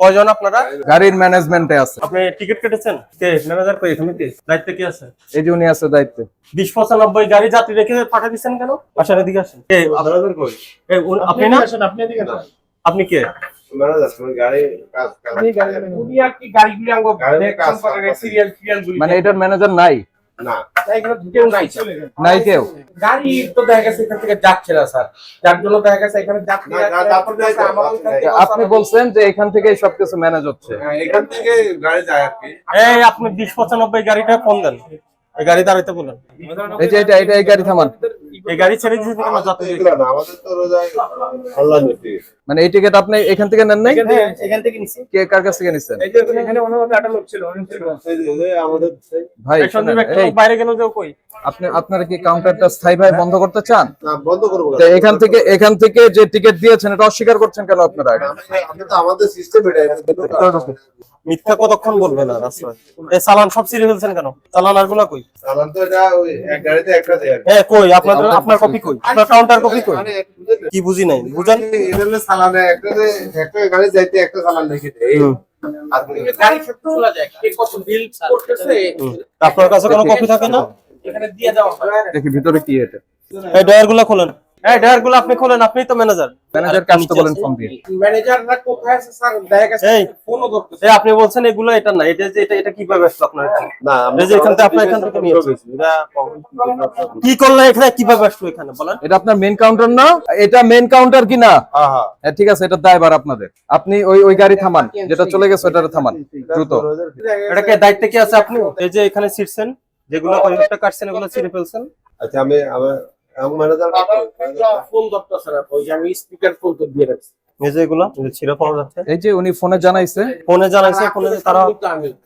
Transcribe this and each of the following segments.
কয়জন আপনারা? গাড়ির ম্যানেজমেন্টে আছে। আপনি টিকিট কেটেছেন? কে? ম্যানেজার কই? এখানে কে? দায়িত্বে কি আছে? এই যে উনি আছে দায়িত্বে। বিশ পঁচানব্বই গাড়ি যাত্রী রেখে পাঠিয়ে দিচ্ছেন কেন? বাসার এদিকে আসেন। কে? আপনাদের কই? এ, আপনি না? আসেন আপনি এদিকে না আপনি কে? যাচ্ছে গাড়ি কাজ কাজ উনি আর কি গাড়িগুলি আঙ্গ গাড়ির কাজ সিরিয়াল সিরিয়াল গুলি মানে এটার ম্যানেজার নাই। না নাই নাই কেউ। গাড়ি তো দেখা গেছে এখান থেকে যাচ্ছে না স্যার। যার জন্য দেখা গেছে এখানে। আপনি বলছেন যে এখান থেকেই সবকিছু ম্যানেজ হচ্ছে। হ্যাঁ, এখান থেকে গাড়ি যায় আর কি। এই আপনি বিশ পঁচানব্বই গাড়িটা ফোন দেন। এই গাড়ি দাঁড়াইতে বলেন। এই যে এটা এটা এই গাড়ি থামান। এই গাড়ি ছেড়ে না আমাদের তো রোজায় অনলাইন মানে এই টিকিট আপনি এখান থেকে নেন নাই? এখান থেকে নিছি। কে কার কাছ থেকে নিচ্ছেন এই যে এখানে অন্যভাবে একটা লোক ছিল আমাদের ভাই সন্দীপ বাইরে গেল যে কই? আপনি আপনারা কি কাউন্টারটা স্থায়ীভাবে বন্ধ করতে চান? না বন্ধ করব তো এখান থেকে এখান থেকে যে টিকিট দিয়েছেন এটা অস্বীকার করছেন কেন আপনারা? আমি তো আমাদের সিস্টেম এটা মিথ্যা কতক্ষণ বলবেন আর রাস্তায় এই চালান সব ছিঁড়ে ফেলছেন কেন? চালান আরগুলা কই? সাধারণত এটা ওই এক গাড়িতে একটা দেয়। হ্যাঁ কই? আপনাদের আপনার কপি কই? আপনার কাউন্টার কপি কই? মানে? কি বুঝি নাই বুঝেন? চালানে একটা একটা গাড়ি যাইতে একটা চালান রেখে দেয় এই আপনি গাড়ি ক্ষেত্রে চলে যায়। কে কত বিল করতেছে? হুম। আপনার কাছে কোনো কপি থাকে না? এখানে দিয়ে দেওয়া হয়। দেখি ভিতরে কি এটা। এই ডয়ারগুলা খোলেন। এই ডয়ারগুলো আপনি খোলেন আপনি তো ম্যানেজার ম্যানেজার কাজ তো বলেন ফোন দিয়ে। ম্যানেজাররা কোথায় আছে স্যার দেখা গেছে ফোনও ধরতেছে। এই আপনি বলছেন এগুলো এটা না এটা যে এটা এটা কীভাবে আসলো আপনার না এই যে এখান থেকে আপনার এখান থেকে নিয়ে গেছি এটা কি করলেন এখানে কীভাবে আসলো এখানে বলেন। এটা আপনার মেন কাউন্টার না? এটা মেন কাউন্টার কি না? হ্যাঁ হ্যাঁ। হ্যাঁ, ঠিক আছে এটা দায়বার আপনাদের। আপনি ওই ওই গাড়ি থামান যেটা চলে গেছে ওটা থামান দ্রুত। এটা কে দায়িত্বে কি আছে আপনি? এই যে এখানে ছিড়ছেন যেগুলো কয়েকটা কাটছেন এগুলো ছিঁড়ে ফেলছেন। আচ্ছা আমি আমার আমার ম্যানেজার ফোন ধরতেছে না ওই যে আমি স্পিকার ফোন তো দিয়ে রাখছি। এই যে এগুলো এই যে ছিঁড়ে পাওয়া যাচ্ছে। এই যে উনি ফোনে জানাইছে। ফোনে জানাইছে ফোনে তারা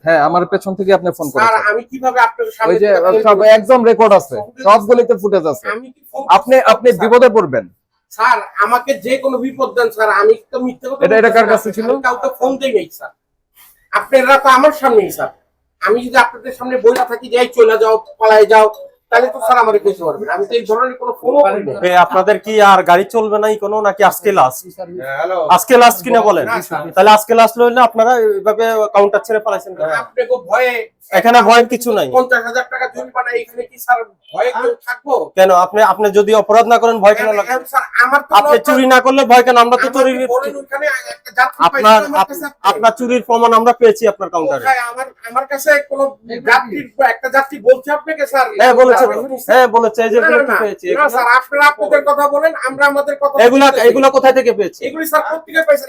হ্যাঁ আমার পেছন থেকে আপনি ফোন স্যার আমি কীভাবে আপনার ওই যে সব একদম রেকর্ড আছে। সবগুলিতে ফুটেজ আছে। আমি কি ফোন আপনি আপনি বিপদে পড়বেন। স্যার আমাকে যে কোনো বিপদ দেন স্যার আমি তো মিথ্যে কথা এটা- এটা কার কাছে ছিল? আমি কাউকে ফোন দেই নাই স্যার। আপনারা তো আমার সামনেই স্যার। আমি যদি আপনাদের সামনে বলে থাকি যে চলে যাও পালায় যাও তাহলে তো স্যার আমারে কইতে পারবেন। আমি তো এই ধরনের কোনো ফোনও করি না আপনাদের কি আর গাড়ি চলবে নাই কোনো নাকি আজকে লাস্ট আজকে লাস্ট কিনা বলেন? তাহলে আজকে লাস্ট লইলে আপনারা এইভাবে কাউন্টার ছেড়ে পালাইছেন আপনাকে ভয়ে এখানে ভয়ের কিছু নাই। পঞ্চাশ হাজার টাকা জরিমানা এখানে কি স্যার ভয়ে কেউ থাকব? কেন? আপনি আপনি যদি অপরাধ না করেন ভয় কেন আমার তো আপনি চুরি না করলে ভয় কেন? আমরা তো চুরি আপনার চুরির প্রমাণ আমরা পেয়েছি আপনার কাউন্টারে আমার আমার কাছে কোনো যাত্রীর একটা যাত্রী বলছে আপনাকে স্যার? হ্যাঁ বলেছে। হ্যাঁ বলেছে এই যে পেয়েছি। স্যার আপনারা আপনাদের কথা বলেন আমরা আমাদের কথা এগুলা এগুলা কোথায় থেকে পেয়েছি? এগুলি স্যার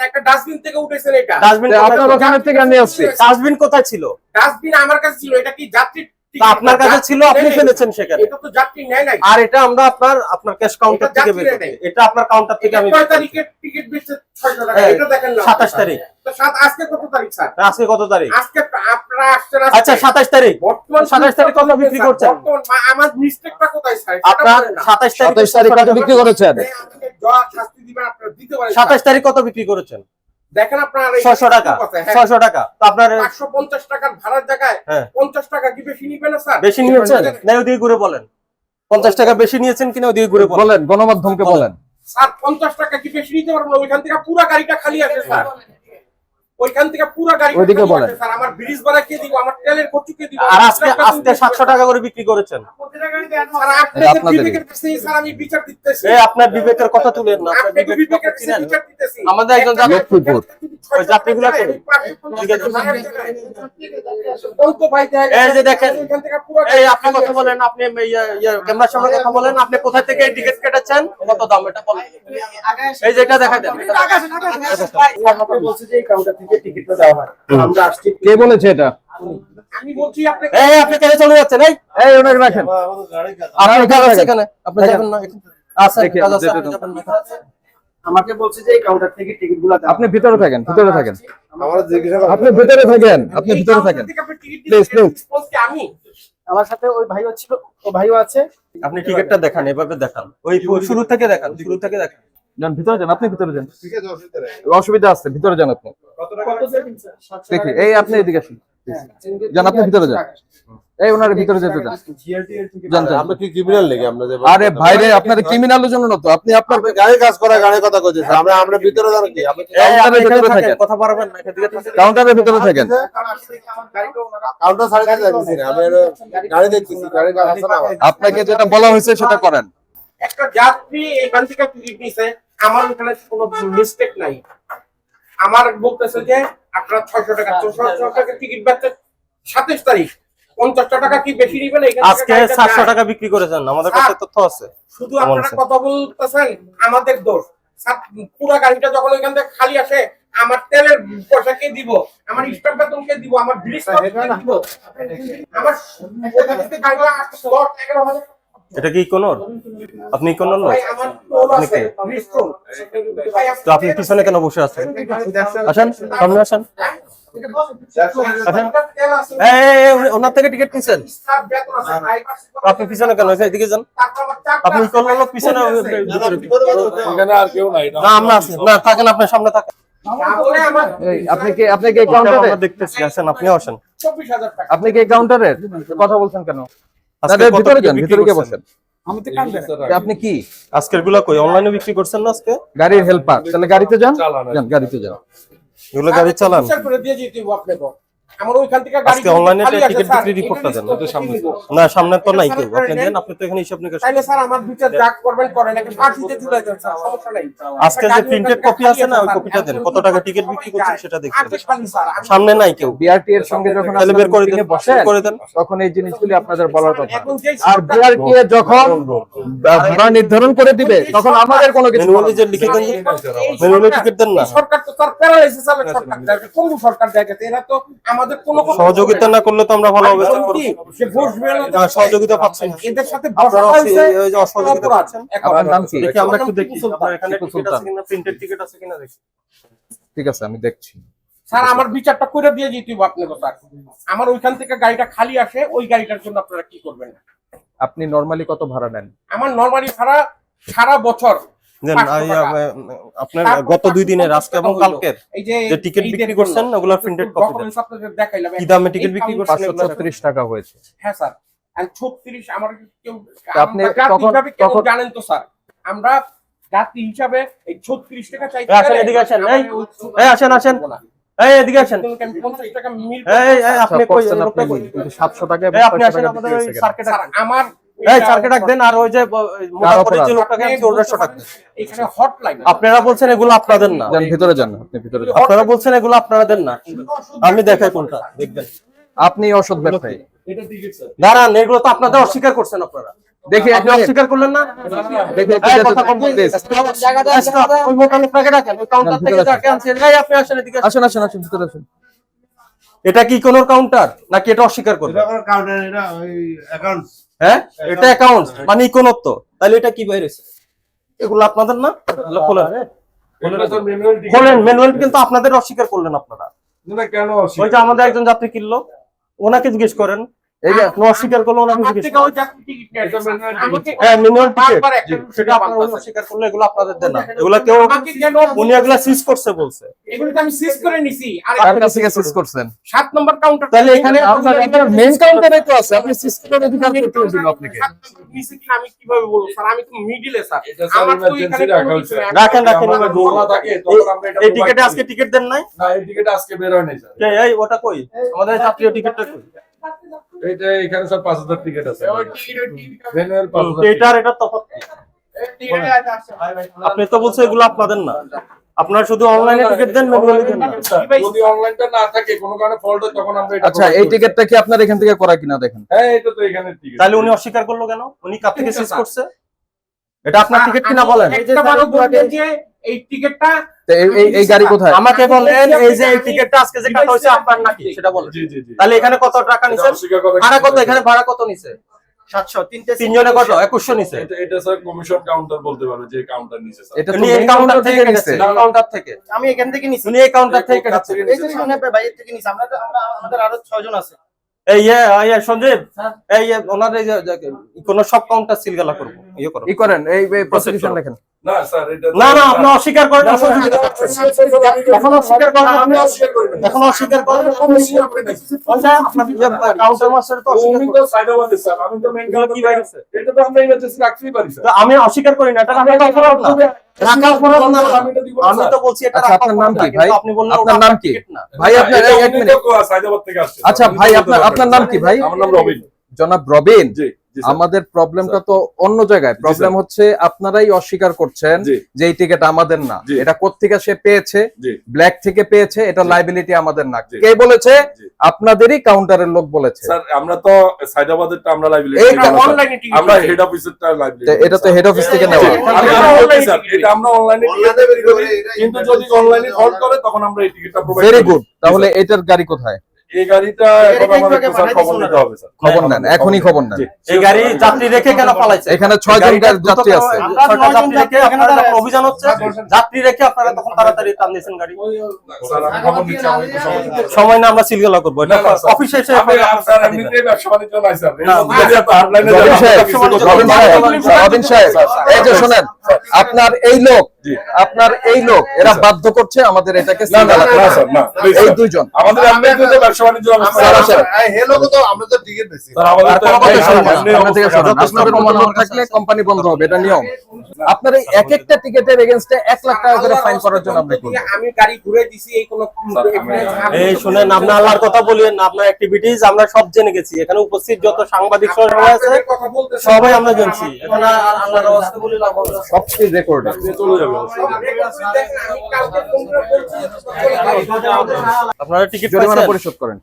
একটা ডাস্টবিন থেকে উঠেছেন এটা। ডাস্টবিন আপনার ওখানে থেকে নিয়ে আসছি। ডাস্টবিন কোথায় ছিল? ডাস্টবিন আমার কাছে ছিল এটা কি যাত্রী আপনার কাছে ছিল আপনি ফেলেছেন সেখানে। এটা তো যাত্রী নেয় নাই। আর এটা আমরা আপনার আপনার ক্যাশ কাউন্টার থেকে বের। এটা আপনার কাউন্টার থেকে আমি কয় তারিখের টিকিট বেচছে? 600 টাকা এটা দেখেন না। 27 তারিখ। তো সাত আজকে কত তারিখ স্যার? আজকে কত তারিখ? আজকে আপনারা আসছেন আচ্ছা সাতাশ তারিখ। বর্তমান 27 তারিখ কত বিক্রি করছেন? বর্তমান আমার মিস্টেকটা কোথায় স্যার? আপনার বলেন না। সাতাশ তারিখ সাতাইশ তারিখ কত বিক্রি করেছেন? শাস্তি দিবেন আপনারা দিতে পারেন স্যার। সাতাশ তারিখ কত বিক্রি করেছেন? দেখেন আপনার এই টাকা কথা, হ্যাঁ। ছশো টাকা। তো আপনার 550 টাকার ভাড়ার জায়গায় হ্যাঁ। 50 টাকা কি বেশি নিবেন স্যার? বেশি নিয়েছেন? না ওদিকে ঘুরে বলেন। পঞ্চাশ টাকা বেশি নিয়েছেন কিনা ওদিকে ঘুরে বলেন। বলেন গণমাধ্যমকে বলেন স্যার 50 টাকা কি বেশি নিতে পারব না? ওইখান থেকে পুরো গাড়িটা খালি আছে স্যার। ওইখান থেকে পুরো গাড়ি ওইদিকে বলেন। স্যার আমার ব্রিজ ভাড়া কে দিব? আমার তেলের খরচ কে দিব? আর আজকে আজকে সাতশো টাকা করে বিক্রি করেছেন। স্যার আপনাদের আপনাদেরই। বিবেকের কাছে স্যার আমি বিচার দিতেছি। আপনার বিবেকের কথা তুলেন না আপনার আপনাদের বিবেকের বিচার দিতেছি। আমাদের একজন যাত্রীগুলো কে? এই যে দেখেন, এই আপনি কথা বলেন আপনি ইয়ে- ইয়ে ক্যামেরার সামনে কথা বলেন আপনি কোথা থেকে টিকিট কেটেছেন কত দাম এটা বলেন। এই যে এটা দেখা দেন। বলছে যে এই কাউন্টার থেকে টিকিটটা দেওয়া হয় আমরা আসছি কে বলেছে এটা? আমি বলছি আপনি এই আপনি কেন চলে যাচ্ছেন? এই এই ওনাকে রাখেন। আপনি কাজ আছে এখানে? আপনি যাবেন না আচ্ছা কাজ আছে আমাকে বলছে যে এই কাউন্টার থেকে টিকিটগুলা আপনি ভিতরে থাকেন ভিতরে থাকেন। আমার জিজ্ঞাসা আপনি ভিতরে থাকেন আপনি ভিতরে থাকেন। Please, please. আমি? আমার সাথে ওই ভাইও ছিল ও ভাইও আছে। আপনি টিকিটটা দেখান এভাবে দেখান। ওই শুরু থেকে দেখান শুরু থেকে দেখান। যান ভিতরে যান আপনি ভিতরে যান। ঠিক আছে অসুবিধা অসুবিধা আছে ভিতরে যান আপনি। কত টাকা কত দিন স্যার? সাতশো দেখি এই আপনি এদিকে আসুন। হ্যাঁ, যান আপনি ভিতরে যান। এই ওনার ভিতরে যেতে দেন। আমরা কি ক্রিমিনাল লেগে আমরা আরে ভাইরে আপনার ক্রিমিনালের জন্য না তো। আপনি আপনার আপনি গাড়ি কাজ করা গাড়ি কথা কইতেছে। আমরা আমরা ভিতরে কি? কাউন্টারের ভিতরে থাকেন। কথা পারবেন না এদিকে থাকেন। কাউন্টারের ভিতরে থাকেন। কাউন্টার সাড়ে কাছে যাচ্ছি না। আমি গাড়ি দেখতেছি গাড়ি কাজ আছে না আপনাকে যেটা বলা হয়েছে সেটা করেন। একটা যাত্রী এখান থেকে টিকিট নিছে। আমার এখানে কোনো মিস্টেক নাই। আমার বলতেছে যে আপনার ছয়শো টাকা ছয়শো টাকা টিকিট বেচতে সাতাশ তারিখ। পঞ্চাশটা টাকা কি বেশি নিবেন? আজকে গাড়িটা সাতশো যায়। টাকা বিক্রি করেছেন আমাদের কাছে তথ্য আছে। শুধু আপনারা? কথা বলতেছেন আমাদের দোষ। পুরা গাড়িটা যখন ওইখান থেকে খালি আসে আমার তেলের পয়সা কে দিব? আমার স্টাফ বেতন কে দিব? আমার ব্রিজ কে দিব? আমার এটা কি ইকোনর আপনি ইকোনর নয়? তো আপনি পিছনে কেন বসে আছেন? আসেন সামনে আসেন। আছে, এই, এই, এই, ওনার থেকে টিকিট নিছেন? আপনি পিছনে কেন? এদিকে যান। তারপর আমার চারটা আপনি ইকোনর পিছনে এখানে আর কেউ নাই না। না আমরা আছি। না থাকেন আপনি সামনে থাকেন। আপনি কি আপনি কি কাউন্টারে আমরা দেখতেছি আসেন আপনিও আসেন। আপনি কি কাউন্টারের কথা বলছেন কেন? ভিতরে যান ভিতরে গিয়ে বসেন। আপনি কি? আজকেরগুলা কই অনলাইনে বিক্রি করছেন না আজকে? গাড়ির হেল্পার তাহলে গাড়িতে যান? যান গাড়িতে যান। এগুলো গাড়ি চালান। করে দিয়ে যেতে আপনাকে। আমার ওইখান থেকে গাড়ি আজকে online এ খালি আছে, টিকিট বিক্রি রিপোর্টটা দেন, এটা সামনে না সামনে তো নাই কেউ। আপনি দেন আপনি তো এখানে হিসাব নিকাশ তাইলে স্যার আমার বিচার যা করবেন করেন। একটা ফাঁসিতে ঝুলাই দেন স্যার সমস্যা নাই। আজকে যে প্রিন্টেড কপি আছে না ওই কপিটা দেন। কত টাকা টিকিট বিক্রি করছেন সেটা দেখতে আজকে খালি স্যার আমি- সামনে নাই কেউ। বিআরটি এর সঙ্গে যখন তাহলে বের করে দেন meeting করে দেন। তখন এই জিনিসগুলি আপনাদের বলার কথা। আর বিআরটি যখন ভাড়া নির্ধারণ করে দিবে তখন আমাদের কোনো কিছু ম্যানুয়ালি যে লিখে দেন এই টিকিট দেন না। সরকার তো প্যারালাইসিস সরকার দেখে সরকার। দেখে এরা তো আমাদের কোনো সহযোগিতা না করলে তো আমরা বলছি, করব সে বসবে না সহযোগিতা পাচ্ছেন না। এদের সাথে বসা হয়েছে, এই যে অসহযোগিতা। পাচ্ছেন। আপনার নাম কি? দেখি আমরা একটু দেখি আপনার এখানে টিপু টিকিট সুলতান। আছে কিনা প্রিন্টেড টিকিট আছে কিনা দেখি ঠিক আছে আমি দেখছি স্যার আমার বিচারটা করে দিয়ে যেতে হবে আপনাকে স্যার আমার ওইখান থেকে গাড়িটা খালি আসে ওই গাড়িটার জন্য আপনারা কি করবেন আপনি নরমালি কত ভাড়া নেন আমার নরমালি সারা সারা বছর দেন, পাঁচশো এই, টাকা। আহ, আপনার গত দুই দিনের আজকে এবং কালকের। যে যে টিকিট বিক্রি করছেন ওগুলা প্রিন্টেড কপি দেন। documents আপনাদের দেখাইলাম। কি দামে টিকিট বিক্রি করছেন পাঁচশো এগুলা? দেখান। ছত্রিশ টাকা হয়েছে। হ্যাঁ স্যার। আর ছত্রিশ আমার কেউ আপনি তখন- তখন- জানেন তো স্যার। আমরা জাতি হিসাবে এই ছত্রিশ টাকা চাই আসেন, এদিকে আসেন, এই, এই আসেন, আসেন। এই এদিকে আসেন। পঞ্চাশ টাকা মিল এই এই আপনি কই সাতশো টাকা এই আপনি আসেন আমাদের ওই সার্কেট স্যার আমার আপনারা বলছেন এগুলো আপনাদের না। ভিতরে যান আপনি ভিতরে যান। আপনারা বলছেন এগুলো আপনারা দেন না। আমি দেখাই কোনটা। দেখবেন। আপনি অসৎ ব্যবসায়ী দাঁড়ান এগুলো তো আপনাদের অস্বীকার করছেন আপনারা। দেখি আপনি অস্বীকার করলেন না? দেখি কথা কম বলবেন। ওই মোটা লোকটাকে ডাকেন, ওই কাউন্টার থেকে যাকে আনছেন, এই আপনি আসেন এদিকে আসেন। আসুন আসুন আসুন ভিতরে আসুন। এটা কি কোন কাউন্টার নাকি এটা অস্বীকার করবে এটা কাউন্টার এটা ওই অ্যাকাউন্ট হ্যাঁ? এটা অ্যাকাউন্ট মানে ইকোনত্ব। তাহলে এটা কি বাইরেছে এগুলো আপনাদের না? খোলা খোলেন। খোলেন ম্যানুয়াল কিন্তু আপনাদের অস্বীকার করলেন আপনারা। কেন ওই যে আমাদের একজন যাত্রী কিনলো। ওনাকে জিজ্ঞেস করেন এই যে আপনি অস্বীকার হ্যাঁ টিকিট সেটা আপনারা অস্বীকার করল এগুলো আপনাদের দেন না। এগুলো কেউ উনি এগুলা সিজ করছে বলছে। এগুলো আমি সিজ করে নিছি। আর কার কাছ সিজ করছেন? সাত নম্বর কাউন্টার তাহলে এখানে আপনার আপনার মেইন কাউন্টারে তো আছে। আপনি সিস্টেমের অধিকার করতে দিল আপনাকে। নিছি কিনা আমি কীভাবে বলব স্যার? আমি তো মিডিলে স্যার। আমার তো এখানে কোনো রাখা কিছু হয়েছে। নাই। রাখেন রাখেন আমাদের দোলা থাকে, তখন আমরা এটা এই টিকেটে আজকে টিকিট দেন নাই? না এই টিকিট আজকে বের হয় নাই স্যার এই ওটা কই? আমাদের জাতীয় টিকিটটা কই? এখানে স্যার পাঁচ হাজার টিকিট আছে পাঁচ হাজার এটা তফাৎ। আপনি তো বলছেন এগুলো আপনাদের না। আপনারা শুধু অনলাইনে টিকিট দেন ম্যানুয়ালি দেন? না যদি অনলাইনটা না থাকে কোনো কারণে ফল্ট হয় তখন আমরা এটা আচ্ছা এই টিকিটটা কি আপনার এখান থেকে করা কিনা দেখেন? হ্যাঁ এটা তো এখানে টিকিট তাহলে উনি অস্বীকার করল কেন? উনি কার থেকে সিজ করছে? এটা আপনার টিকিট কিনা বলেন? এই টিকিটটা এই এই- এই গাড়ি কোথায়? আমাকে বলেন এই যে এই টিকিটটা আজকে যে কাটা হয়েছে আপনার নাকি? সেটা বলেন। জি জি জি। তাহলে এখানে কত টাকা নিছেন? ভাড়া কত? এখানে ভাড়া কত নিছে? তিনজনে কত? একুশশো নিছে। এটা এটা স্যার কমিশন কাউন্টার বলতে পারবে যে কাউন্টার নিচে এটা তো উনি এই main কাউন্টার থেকে থেকে নিছে। নিছে। কাউন্টার থেকে। আমি এখান থেকে নিছি। উনি এই কাউন্টার থেকে কেটেছে এই যে সামনে বাইরে থেকে নিছি। আমরা তো আমাদের আরও ছয়জন আছে। এই ইয়ে সঞ্জীব এই ওনার এই কোন সব কাউন্টার সিলগালা করব। ইয়ে করো। ই করেন এই প্রসিকিউশন লেখেন না না না আপনি অস্বীকার করেন এখন অস্বীকার করেন এখন অস্বীকার করেন আপনার কাউন্টার মাস্টার তো অস্বীকার করেন। এটা তো আমরা ইমার্জেন্সি রাখতেই পারি স্যার। তো আমি অস্বীকার করি না এটা আমি। তো বলছি এটা আচ্ছা আপনার নাম কি ভাই? আপনি বললেন আপনার নাম কি? ভাই আপনার আচ্ছা ভাই আপনার আপনার নাম কি ভাই? আমার নাম রবিন। জনাব রবিন? জি। আমাদের প্রবলেমটা তো অন্য জায়গায়। প্রবলেম হচ্ছে আপনারাই অস্বীকার করছেন যে এই টিকিট আমাদের না। এটা কোত্থেকে সে পেয়েছে? ব্ল্যাক থেকে পেয়েছে এটা। লাইবিলিটি আমাদের না। কে বলেছে? আপনাদেরই কাউন্টারের লোক বলেছে। স্যার আমরা তো সাইদাবাদেরটা আমরা টিকিট আমরা হেড অফিসেরটা লাইব্রেরি তো এটা তো হেড অফিস থেকে নেওয়া। এটা। আমরা অনলাইনে কিন্তু যদি অনলাইনে হল্ড করে তখন আমরা এই টিকিটটা প্রোভাইড ভেরি গুড তাহলে এটার গাড়ি কোথায়? এই গাড়িটা এখন আমাদের একটু স্যার খবর নিতে হবে স্যার। খবর নেন এখনই খবর নেন। এই গাড়ি যাত্রী রেখে কেন পালাইছে? এখানে ছয় জন যাত্রী আছে। ছয়টা যাত্রী রেখে আপনারা যখন অভিযান হচ্ছে যাত্রী রেখে আপনারা তখন তাড়াতাড়ি টান দিয়েছেন গাড়ি। স্যার আমি খবর নিচ্ছি আমি একটু সময় না আমরা সিলগালা করব এটা না, না, অফিসে এসে আমি এমনিতেই ব্যবসা বাণিজ্য নাই স্যার। এই না, মধ্যে দিয়ে তো hardline এ রবিন সাহেব কিছু রবিন সাহেব এই যে শোনেন আপনার এই লোক। আপনার এই লোক এরা বাধ্য করছে আমাদের এটাকে এই। দুইজন। আমাদের থাকলে কোম্পানি বন্ধ হবে এটা নিয়ম। আপনার এই এক একটা টিকেটের এগেনস্টে এক লাখ টাকা করে ফাইন করার জন্য আমি গাড়ি ঘুরে দিছি এই কোনো এই শুনেন আপনি আল্লাহর কথা বলেন আপনার অ্যাক্টিভিটিজ আমরা সব জেনে গেছি। এখানে উপস্থিত যত সাংবাদিক সবাই আছে সবাই আমরা জানছি। এখানে আল্লাহর বলে লাভ। সবকিছু রেকর্ড চলে যাবে। আপনারা টিকিট জরিমানা পরিশোধ করেন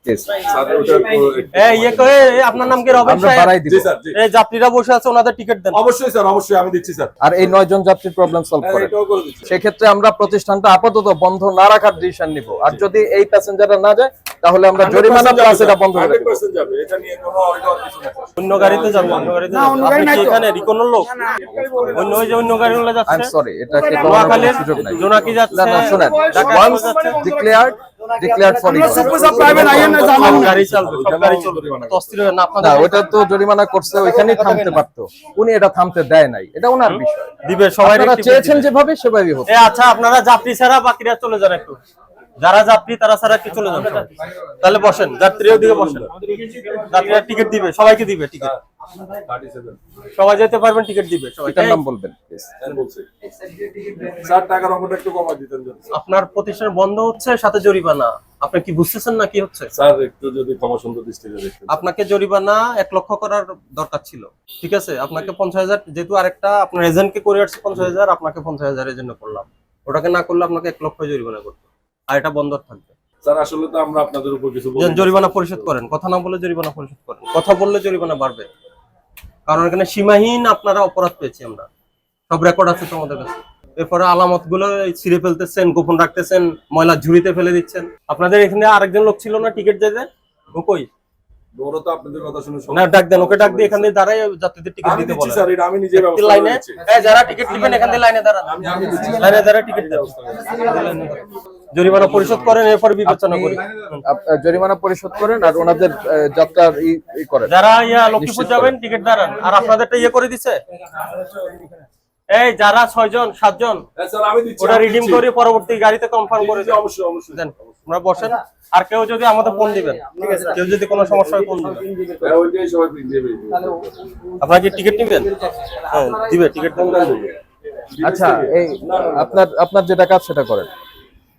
আপনার নাম কি রবিন এই যাত্রীরা বসে আছে ওনাদের টিকিট দেন। অবশ্যই স্যার অবশ্যই আমি দিচ্ছি স্যার। আর এই নয় জন যাত্রীর প্রবলেম সলভ হ্যাঁ, করেন। করে সেক্ষেত্রে আমরা প্রতিষ্ঠানটা আপাতত বন্ধ না রাখার ডিসিশন নিব। আর যদি এই প্যাসেঞ্জাররা না যায় তাহলে আমরা জরিমানা প্লাস এটা বন্ধ করে দেব। 100% যাবে। এটা নিয়ে কোনো অরিডর কিছু না স্যার। অন্য গাড়িতে যাবে অন্য গাড়িতে যাবে। আপনি কি এখানে রিকনের লোক? অন্য ওই যে অন্য গাড়ি হলে আই এম যাচ্ছে সরি এটাকে নোয়াখালীর সুযোগ নাই। জোনাকি যাচ্ছে না না শুনেন। ওয়ান্স ডিক্লেয়ার্ড ডিক্লেয়ার্ড ফর সব গাড়ি চলবে সব গাড়ি চলবে। তো অস্থির হয়ে না না ওটা তো জরিমানা করছে ওইখানেই থামতে পারতো। উনি এটা থামতে দেয় নাই। এটা ওনার বিষয়। দিবে সবাই আপনারা চেয়েছেন যেভাবে সেভাবেই হোক। এ আচ্ছা আপনারা যাত্রী ছাড়া বাকিরা চলে যান একটু। যারা যাত্রী তারা ছাড়া কি চলে যান তাহলে বসেন যাত্রীও দিকে বসেন। যাত্রীরা টিকিট দিবে সবাইকে দিবে টিকিট। সবাই যেতে পারবেন টিকিট দিবে সবাইটার নাম বলবেন টাকার অঙ্কটা একটু দিতেন আপনার প্রতিষ্ঠান বন্ধ হচ্ছে সাথে জরিমানা। আপনি কি বুঝতেছেন না কি হচ্ছে? স্যার একটু যদি ক্ষমা সুন্দর দৃষ্টিতে দেখতেন। আপনাকে জরিমানা এক লক্ষ করার দরকার ছিল। ঠিক আছে? আপনাকে পঞ্চাশ হাজার যেহেতু আরেকটা আপনার এজেন্টকে করে আসছে পঞ্চাশ হাজার আপনাকে পঞ্চাশ হাজারের জন্য করলাম। ওটাকে না করলে আপনাকে এক লক্ষ জরিমানা করতে আর এটা বন্ধ থাকবে। স্যার আসলে তো আমরা আপনাদের উপর কিছু জরিমানা পরিশোধ করেন। কথা না বলে জরিমানা পরিশোধ করেন। কথা বললে জরিমানা বাড়বে। কারণ এখানে সীমাহীন আপনারা অপরাধ পেয়েছি আমরা। সব রেকর্ড আছে তোমাদের কাছে। এরপরে আলামতগুলো ছিঁড়ে ফেলতেছেন গোপন রাখতেছেন ময়লা ঝুড়িতে ফেলে দিচ্ছেন। আপনাদের এখানে আরেকজন লোক ছিল না টিকিট দেয় ও কই? ওরা তো আপনাদের কথা শুনে না ডাক দেন ওকে ডাক দিয়ে এখানে দাঁড়ায় যাত্রীদের টিকিট দিতে বলেন। স্যার এটা আমি নিজে ব্যবস্থা লাইনে দিচ্ছি যারা টিকিট দিবেন এখান দিয়ে লাইনে দাঁড়ান। আমি আমি দিচ্ছি লাইনে দাঁড়ায় টিকিট দেন। জরিমানা পরিশোধ করেন এরপর বিবেচনা করি। জরিমানা পরিশোধ করেন আর ওনাদের যাত্রার ই করেন। যারা ইয়া লক্ষ্মীপুর যাবেন টিকিট দাঁড়ান। আর আপনাদেরটা ইয়ে করে দিছে? এই যারা ছয়জন সাতজন হ্যাঁ, স্যার আমি দিচ্ছি। ওটা রিডিম দিচ্ছি। করে পরবর্তী গাড়িতে কনফার্ম করে অবশ্যই অবশ্যই। আমরা বসেন আর কেউ যদি আমাদের ফোন দিবেন। কেউ যদি কোনো সমস্যা হয় ফোন দিবেন হ্যাঁ। আপনারা কি টিকিট নিবেন? হ্যাঁ দিবে টিকিট আচ্ছা এই আপনার আপনার যেটা কাজ সেটা করেন।